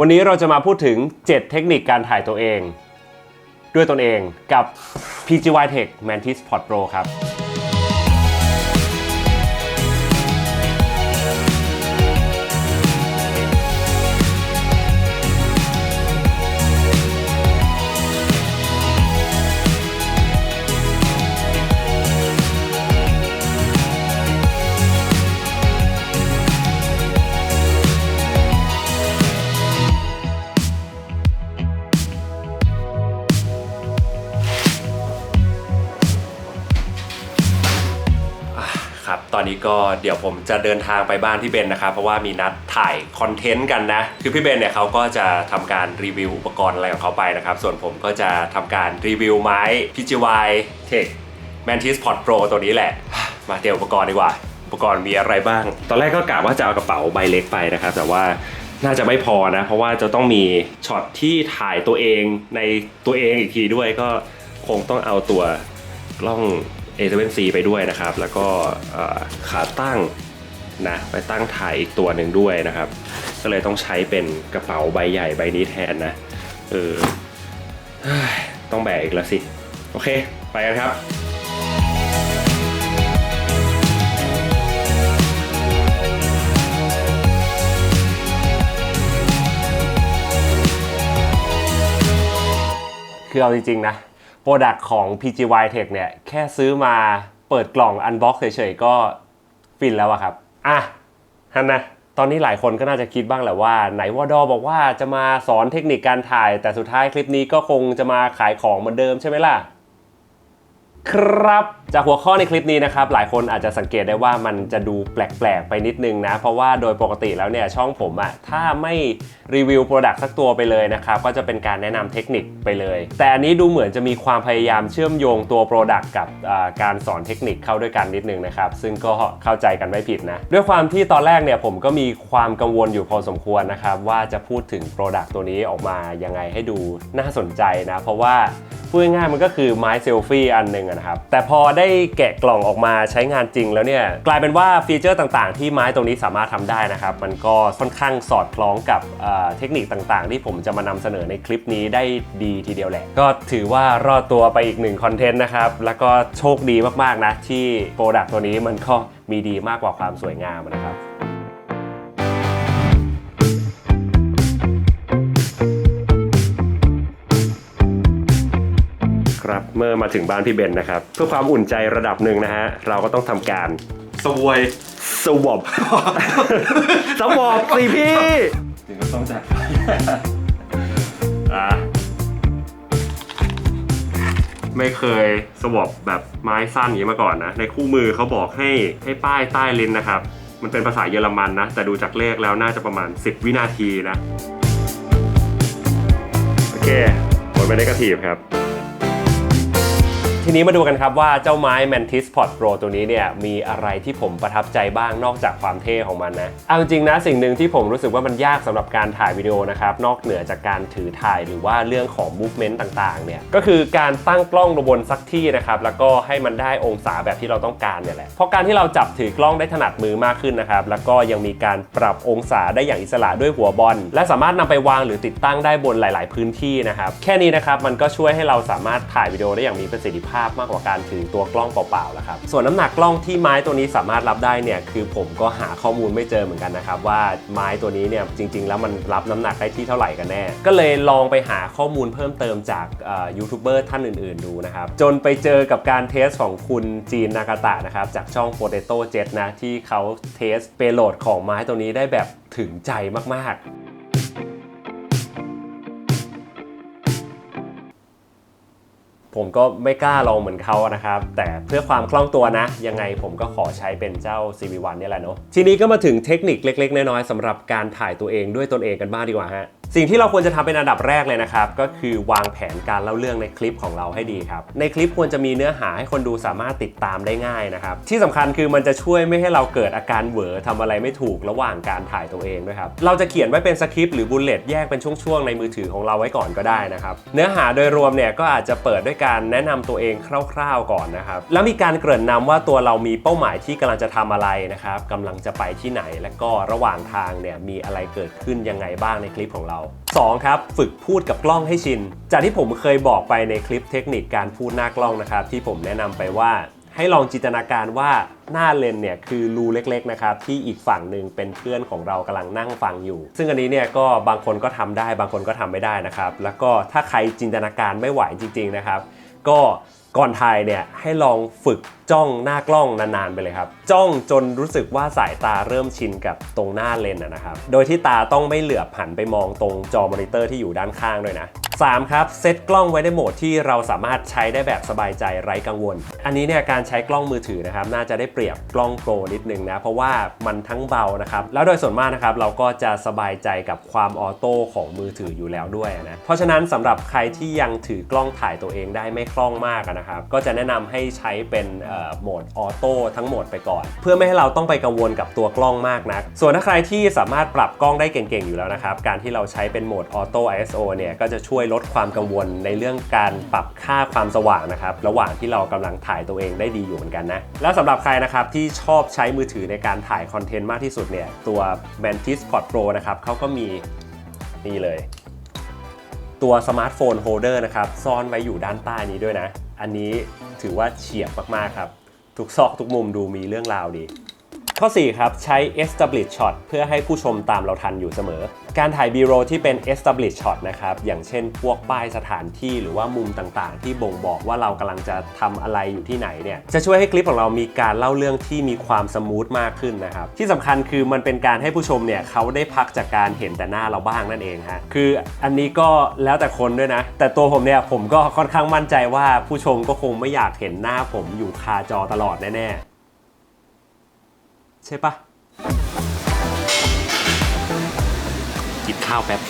วันนี้เราจะมาพูดถึง 7 เทคนิคการถ่ายตัวเอง ด้วยตนเองกับ PGY Tech Mantis Pod Pro ครับ ก็เดี๋ยวผมจะเดินทางไปบ้านพี่เบนนะครับเพราะว่ามีนัดถ่ายคอนเทนต์กันนะ คือพี่เบนเนี่ยเขาก็จะทำการรีวิวอุปกรณ์อะไรของเขาไปนะครับ ส่วนผมก็จะทำการรีวิวไม้ PGY Tech Mantis Pod Pro ตัวนี้แหละ มาเตรียมอุปกรณ์ดีกว่า อุปกรณ์มีอะไรบ้าง ตอนแรกก็กะว่าจะเอากระเป๋าใบเล็กไปนะครับ แต่ว่าน่าจะไม่พอนะ เพราะว่าจะต้องมีช็อตที่ถ่ายตัวเองในตัวเองอีกทีด้วยก็คงต้องเอาตัวกล้อง A7C ไปด้วยนะครับ แล้วก็ขาตั้งนะไปตั้งถ่ายอีกตัวหนึ่งด้วยนะครับ ก็เลยต้องใช้เป็นกระเป๋าใบใหญ่ใบนี้แทนนะ เออต้องแบกอีกแล้วสิ โอเค ไปกันครับคือเอาจริงๆนะ โปรดักของ PGY Tech เนี่ยแค่ซื้อมาเปิดกล่องอันบ็อกเฉยๆก็ฟินแล้วอะครับ อะฮันนะตอนนี้หลายคนก็น่าจะคิดบ้างแหละว่า ไหนวอดอบอกว่าจะมาสอนเทคนิคการถ่าย แต่สุดท้ายคลิปนี้ก็คงจะมาขายของเหมือนเดิมใช่ไหมล่ะ ครับ จากหัวข้อในคลิปนี้นะครับ หลายคนอาจจะสังเกตได้ว่ามันจะดูแปลก ๆ ไปนิดนึงนะ เพราะว่าโดยปกติแล้วเนี่ยช่องผมอะถ้าไม่รีวิวโปรดักต์สักตัวไปเลยนะครับ ก็จะเป็นการแนะนำเทคนิคไปเลย แต่อันนี้ดูเหมือนจะมีความพยายามเชื่อมโยงตัวโปรดักต์กับการสอนเทคนิคเข้าด้วยกันนิดนึงนะครับ ซึ่งก็เข้าใจกันไม่ผิดนะ ด้วยความที่ตอนแรกเนี่ยผมก็มีความกังวลอยู่พอสมควรนะครับว่าจะพูดถึงโปรดักต์ตัวนี้ออกมายังไงให้ดูน่าสนใจนะ เพราะว่า พูดง่ายๆมันก็คือไม้เซลฟี่อันหนึ่งนะครับ แต่พอได้แกะกล่องออกมาใช้งานจริงแล้วเนี่ยกลายเป็นว่าฟีเจอร์ต่างๆ ที่ไม้ตรงนี้สามารถทำได้นะครับ มันก็ค่อนข้างสอดคล้องกับเทคนิคต่างๆ ที่ผมจะมานำเสนอในคลิปนี้ได้ดีทีเดียวแหละ ก็ถือว่ารอดตัวไปอีกหนึ่งคอนเทนต์นะครับ แล้วก็โชคดีมากๆนะที่โปรดักต์ตัวนี้มันก็มีดีมากกว่าความสวยงามนะครับ เมื่อมาถึงบ้านพี่เบนนะครับ เพื่อความอุ่นใจระดับหนึ่งนะฮะ เราก็ต้องทำการสวยสวอป สวอปสิพี่ ถึงก็ต้องจัด อะไม่เคยสวอปแบบไม้สั้นอย่างนี้มาก่อนนะ ในคู่มือเขาบอกให้ให้ป้ายใต้ลิ้นนะครับ มันเป็นภาษาเยอรมันนะ แต่ดูจากเลขแล้วน่าจะประมาณ 10 วินาทีนะ โอเคหมดไปได้กระถีบครับ ทีนี้มาดูกันครับว่าเจ้าไม้ Mantis Pod Pro ตัวนี้เนี่ยมีอะไรที่ผมประทับใจบ้างนอกจากความเท่ของมันนะ เอาจริงนะสิ่งหนึ่งที่ผมรู้สึกว่ามันยากสำหรับการถ่ายวิดีโอนะครับนอกเหนือจากการถือถ่ายหรือว่าเรื่องของ movement ต่างๆเนี่ยก็คือการตั้งกล้องลงบนสักที่นะครับแล้วก็ให้มันได้องศาแบบที่เราต้องการเนี่ยแหละเพราะการที่เราจับถือกล้องได้ถนัดมือมากขึ้นนะครับแล้วก็ยังมีการปรับองศาได้อย่างอิสระด้วยหัวบอล และสามารถนำไปวางหรือติดตั้งได้บนหลาย ๆ พื้นที่นะครับแค่นี้นะครับมันก็ช่วยให้เราสามารถถ่ายวิดีโอได้อย่างมีประสิทธิภาพมากกว่าการถือตัวกล้องเปล่าๆแล้วครับส่วนน้ำหนักกล้องที่ไม้ตัวนี้สามารถรับได้เนี่ยคือผมก็หาข้อมูลไม่เจอเหมือนกันนะครับว่าไม้ตัวนี้เนี่ยจริง ๆ แล้วมันรับน้ำหนักได้ที่เท่าไหร่กันแน่ ก็เลยลองไปหาข้อมูลเพิ่มเติมจากยูทูบเบอร์ท่านอื่น ๆ ดูนะครับ จนไปเจอกับการเทสของคุณจีนนากาตะนะครับ จากช่อง Potato Jet นะ ที่เขาเทสเปโหลดของไม้ตัวนี้ได้แบบถึงใจมาก ๆ ผมก็ไม่กล้าลองเหมือนเขานะครับ แต่เพื่อความคล่องตัวนะ ยังไงผมก็ขอใช้เป็นเจ้า CV1 นี่แหละเนาะทีนี้ก็มาถึงเทคนิคเล็ก ๆ น้อยๆสำหรับการถ่ายตัวเองด้วยตนเองกันบ้างดีกว่าฮะ สิ่งที่เราควรจะทำเป็นอันดับแรกเลยนะครับ ก็คือวางแผนการเล่าเรื่องในคลิปของเราให้ดีครับ ในคลิปควรจะมีเนื้อหาให้คนดูสามารถติดตามได้ง่ายนะครับ ที่สำคัญคือมันจะช่วยไม่ให้เราเกิดอาการเหวอทำอะไรไม่ถูกระหว่างการถ่ายตัวเองด้วยครับ เราจะเขียนไว้เป็นสคริปต์หรือบุลเลตแยกเป็นช่วงๆในมือถือของเราไว้ก่อนก็ได้นะครับ เนื้อหาโดยรวมเนี่ยก็อาจจะเปิดด้วยการแนะนำตัวเองคร่าวๆก่อนนะครับ แล้วมีการเกริ่นนำว่าตัวเรามีเป้าหมายที่กำลังจะทำอะไรนะครับกำลังจะไปที่ไหน และก็ระหว่างทางเนี่ยมีอะไรเกิดขึ้นยังไงบ้างในคลิปของเรา2ครับฝึกพูดกับกล้องให้ชิน จากที่ผมเคยบอกไปในคลิปเทคนิคการพูดหน้ากล้องนะครับ ที่ผมแนะนำไปว่าให้ลองจินตนาการว่าหน้าเลนเนี่ยคือรูเล็กๆนะครับที่อีกฝั่งหนึ่งเป็นเพื่อนของเรากำลังนั่งฟังอยู่ ซึ่งอันนี้เนี่ยก็บางคนก็ทำได้บางคนก็ทำไม่ได้นะครับ แล้วก็ถ้าใครจินตนาการไม่ไหวจริง ๆนะครับ ก็ก่อนถ่ายเนี่ยให้ลองฝึก จ้องหน้ากล้องนานๆไปเลยครับ จ้องจนรู้สึกว่าสายตาเริ่มชินกับตรงหน้าเลนส์นะครับ โดยที่ตาต้องไม่เหลือบหันไปมองตรงจอมอนิเตอร์ที่อยู่ด้านข้างด้วยนะ 3. ครับเซตกล้องไว้ในโหมดที่เราสามารถใช้ได้แบบสบายใจไร้กังวล อันนี้เนี่ยการใช้กล้องมือถือนะครับน่าจะได้เปรียบกล้องโปรนิดนึงนะเพราะว่ามันทั้งเบานะครับแล้วโดยส่วนมากนะครับเราก็จะสบายใจกับความออโต้ของมือถืออยู่แล้วด้วยนะเพราะฉะนั้นสำหรับใครที่ยังถือกล้องถ่ายตัวเองได้ไม่คล่องมากนะครับก็จะแนะนำให้ใช้เป็นเโหมดออโต้ทั้งหมดไปก่อน เพื่อไม่ให้เราต้องไปกังวลกับตัวกล้องมากนัก ส่วนถ้าใครที่สามารถปรับกล้องได้เก่งๆ อยู่แล้วนะครับ การที่เราใช้เป็นโหมดออโต้ ISO เนี่ยก็จะช่วยลดความกังวลในเรื่องการปรับค่าความสว่างนะครับระหว่างที่เรากำลังถ่ายตัวเองได้ดีอยู่เหมือนกันนะแล้วสำหรับใครนะครับที่ชอบใช้มือถือในการถ่ายคอนเทนต์มากที่สุดเนี่ยตัว Mantis Pod Pro นะครับเขาก็มีนี่เลย ตัวสมาร์ทโฟนโฮเดอร์นะครับซ่อนไว้อยู่ด้านใต้นี้ด้วยนะ อันนี้ถือว่าเฉียบมากๆครับ ทุกซอกทุกมุมดูมีเรื่องราวดี ข้อ 4 ครับ ใช้ establish shot เพื่อให้ผู้ชมตามเราทันอยู่เสมอ การถ่าย B-roll ที่เป็น establish shot นะครับ อย่างเช่น พวกป้ายสถานที่หรือว่ามุมต่างๆ ที่บ่งบอกว่าเรากำลังจะทำอะไรอยู่ที่ไหนเนี่ย จะช่วยให้คลิปของเรามีการเล่าเรื่องที่มีความสมูทมากขึ้นนะครับ ที่สำคัญคือมันเป็นการให้ผู้ชมเนี่ยเขาได้พักจากการเห็นแต่หน้าเราบ้างนั่นเองฮะ คืออันนี้ก็แล้วแต่คนด้วยนะ แต่ตัวผมเนี่ยผมก็ค่อนข้างมั่นใจว่าผู้ชมก็คงไม่อยากเห็นหน้าผมอยู่คาจอตลอดแน่ๆ ใช่ปะกินข้าวแป๊บ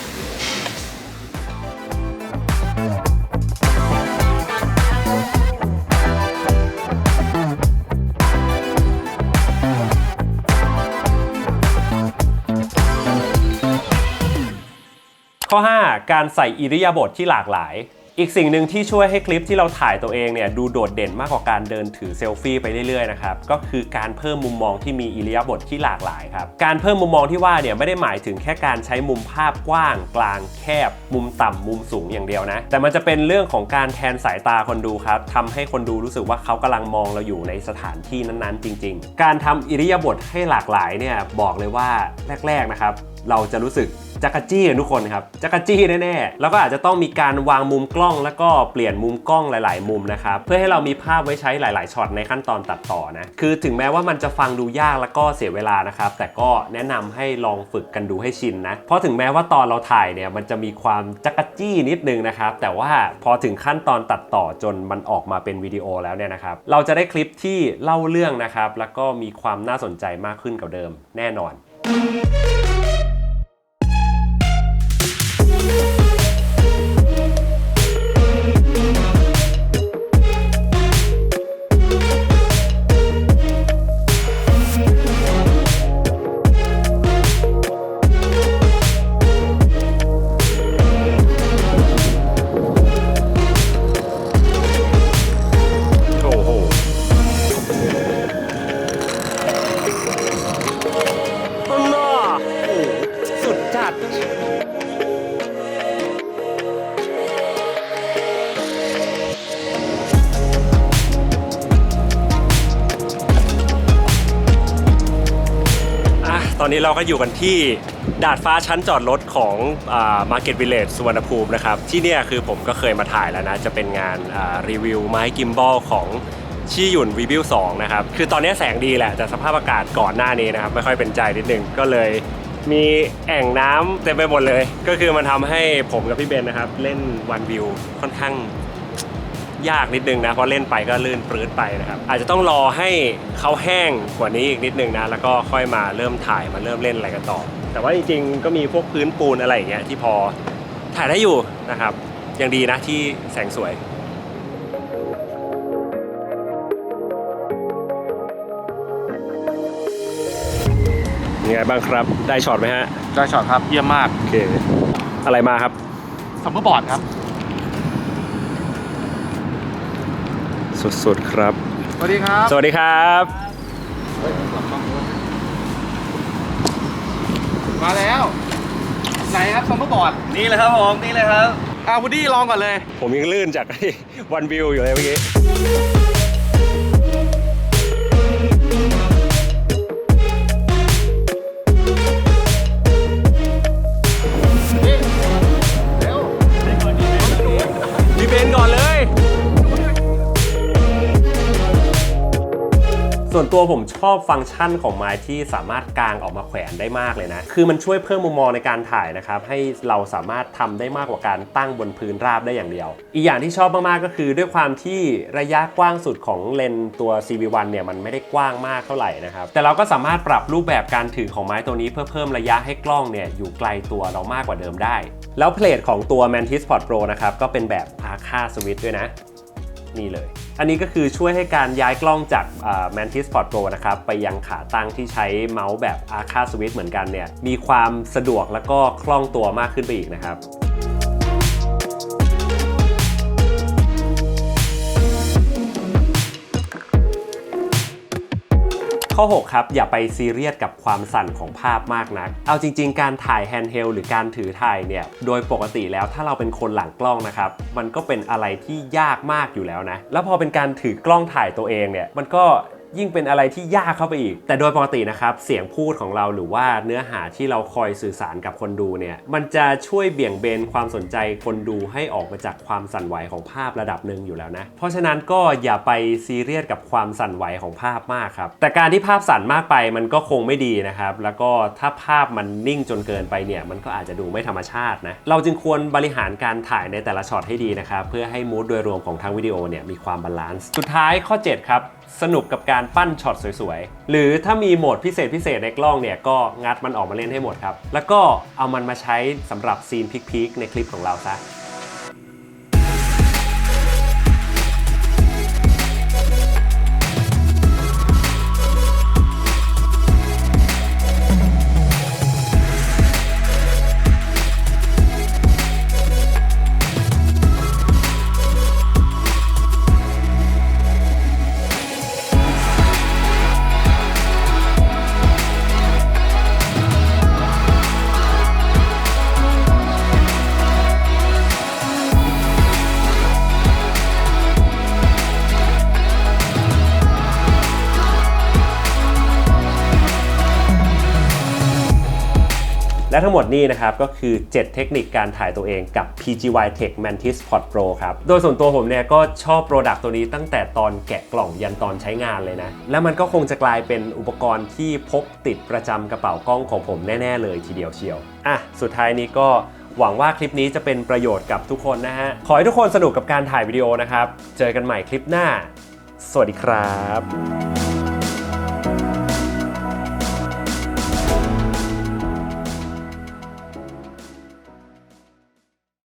ข้อ 5 การใส่อิริยาบถทที่หลากหลาย อีกสิ่งหนึ่งที่ช่วยให้คลิปที่เราถ่ายตัวเองเนี่ยดูโดดเด่นมากกว่าการเดินถือเซลฟี่ไปเรื่อยๆนะครับก็คือการเพิ่มมุมมองที่มีอิริยาบถที่หลากหลายครับการเพิ่มมุมมองที่ว่าเนี่ยไม่ได้หมายถึงแค่การใช้มุมภาพกว้าง กลางแคบ มุมต่ำมุมสูงอย่างเดียวนะ แต่มันจะเป็นเรื่องของการแทนสายตาคนดูครับทำให้คนดูรู้สึกว่าเขากำลังมองเราอยู่ในสถานที่นั้นๆ จริง ๆ การทำอิริยาบถให้หลากหลายเนี่ยบอกเลยว่าแรกๆนะครับ เราจะรู้สึกจักรจี้ทุกคนครับจักรจี้แน่ๆ แล้วก็อาจจะต้องมีการวางมุมกล้อง แล้วก็เปลี่ยนมุมกล้องหลาย ๆ มุมนะครับ เพื่อให้เรามีภาพไว้ใช้หลาย ๆ ช็อตในขั้นตอนตัดต่อนะ คือถึงแม้ว่ามันจะฟังดูยากแล้วก็เสียเวลานะครับ แต่ก็แนะนำให้ลองฝึกกันดูให้ชินนะ เพราะถึงแม้ว่าตอนเราถ่ายเนี่ยมันจะมีความจักรจี้นิดนึงนะครับ แต่ว่าพอถึงขั้นตอนตัดต่อจนมันออกมาเป็นวิดีโอแล้วเนี่ยนะครับ เราจะได้คลิปที่เล่าเรื่องนะครับ แล้วก็มีความน่าสนใจมากขึ้นกว่าเดิมแน่นอน นี้เราก็อยู่กันที่ดาดฟ้าชั้นจอดรถของมาร์เก็ตวิลเลจสุวรรณภูมินะครับ ที่เนี่ยคือผมก็เคยมาถ่ายแล้วนะ จะเป็นงานรีวิวไม้กิมบอลของชี่หยุ่นรีวิว2นะครับ คือตอนนี้แสงดีแหละ แต่สภาพอากาศก่อนหน้านี้นะครับ ไม่ค่อยเป็นใจนิดนึงก็เลยมีแอ่งน้ำเต็มไปหมดเลย ก็คือมันทำให้ผมกับพี่เบนนะครับ เล่นวันวิวค่อนข้าง ยากนิดนึงนะเพราะเล่นไปก็ลื่นปลื้ดไปนะครับอาจจะต้องรอให้เขาแห้งกว่านี้อีกนิดนึงนะแล้วก็ค่อยมาเริ่มถ่ายมาเริ่มเล่นอะไรกันต่อ แต่ว่าจริงๆก็มีพวกพื้นปูนอะไรอย่างเงี้ยที่พอถ่ายได้อยู่นะครับยังดีนะที่แสงสวยยังไงบ้างครับได้ช็อตไหมฮะได้ช็อตครับเยี่ยมมากโอเคอะไรมาครับซัมเมอร์บอร์ดครับ สุดๆครับ สวัสดีครับ สวัสดีครับ มาแล้ว ไหนครับซัมเมอร์บอร์ดนี่เลยครับผมนี่เลยครับอ่าวูดดี้ลองก่อนเลย ผมยังลื่นจาก วันวิวอยู่เลยเมื่อกี้ ส่วนตัวผมชอบฟังก์ชันของไม้ที่สามารถกางออกมาแขวนได้มากเลยนะ คือมันช่วยเพิ่มมุมมองในการถ่ายนะครับ ให้เราสามารถทำได้มากกว่าการตั้งบนพื้นราบได้อย่างเดียว อีกอย่างที่ชอบมากๆก็คือด้วยความที่ระยะกว้างสุดของเลนตัว CV1 เนี่ยมันไม่ได้กว้างมากเท่าไหร่นะครับ แต่เราก็สามารถปรับรูปแบบการถือของไม้ตัวนี้เพื่อเพิ่มระยะให้กล้องเนี่ยอยู่ไกลตัวเรามากกว่าเดิมได้ แล้วเพลทของตัว Mantis Pod Pro นะครับก็เป็นแบบ Arca Switch ด้วยนะ นี่เลย อันนี้ก็คือช่วยให้การย้ายกล้องจาก Mantis Sport Pro นะครับ ไปยังขาตั้งที่ใช้เมาส์แบบ Arca Switch เหมือนกันเนี่ย มีความสะดวกแล้วก็คล่องตัวมากขึ้นไปอีกนะครับ ข้อ 6 ครับ อย่าไปซีเรียสกับความสั่นของภาพมากนัก เอาจริง ๆ การถ่ายแฮนด์เฮลหรือการถือถ่ายเนี่ย โดยปกติแล้วถ้าเราเป็นคนหลังกล้องนะครับ มันก็เป็นอะไรที่ยากมากอยู่แล้วนะ แล้วพอเป็นการถือกล้องถ่ายตัวเองเนี่ย มันก็ ยิ่งเป็นอะไรที่ยากเข้าไปอีก แต่โดยปกตินะครับเสียงพูดของเราหรือว่าเนื้อหาที่เราคอยสื่อสารกับคนดูเนี่ยมันจะช่วยเบี่ยงเบนความสนใจคนดูให้ออกมาจากความสั่นไหวของภาพระดับหนึ่งอยู่แล้วนะ เพราะฉะนั้นก็อย่าไปซีเรียสกับความสั่นไหวของภาพมากครับ แต่การที่ภาพสั่นมากไปมันก็คงไม่ดีนะครับ แล้วก็ถ้าภาพมันนิ่งจนเกินไปเนี่ยมันก็อาจจะดูไม่ธรรมชาตินะ เราจึงควรบริหารการถ่ายในแต่ละช็อตให้ดีนะครับเพื่อให้มูดโดยรวมของทั้งวิดีโอเนี่ยมีความบาลานซ์ สุดท้ายข้อ 7 ครับ สนุกกับการปั้นช็อตสวยๆ หรือถ้ามีโหมดพิเศษพิเศษในกล้องเนี่ยก็งัดมันออกมาเล่นให้หมดครับ แล้วก็เอามันมาใช้สำหรับซีนพิกๆในคลิปของเราซะ และทั้งหมดนี้นะครับก็คือ 7 เทคนิคการถ่ายตัวเองกับ PGY Tech Mantis Pod Pro ครับ โดยส่วนตัวผมเนี่ยก็ชอบโปรดักต์ตัวนี้ตั้งแต่ตอนแกะกล่องยันตอนใช้งานเลยนะ และมันก็คงจะกลายเป็นอุปกรณ์ที่พกติดประจำกระเป๋ากล้องของผมแน่ ๆ เลยทีเดียวเชียว อะ สุดท้ายนี้ก็หวังว่าคลิปนี้จะเป็นประโยชน์กับทุกคนนะฮะ ขอให้ทุกคนสนุกกับการถ่ายวิดีโอนะครับ เจอกันใหม่คลิปหน้า สวัสดีครับ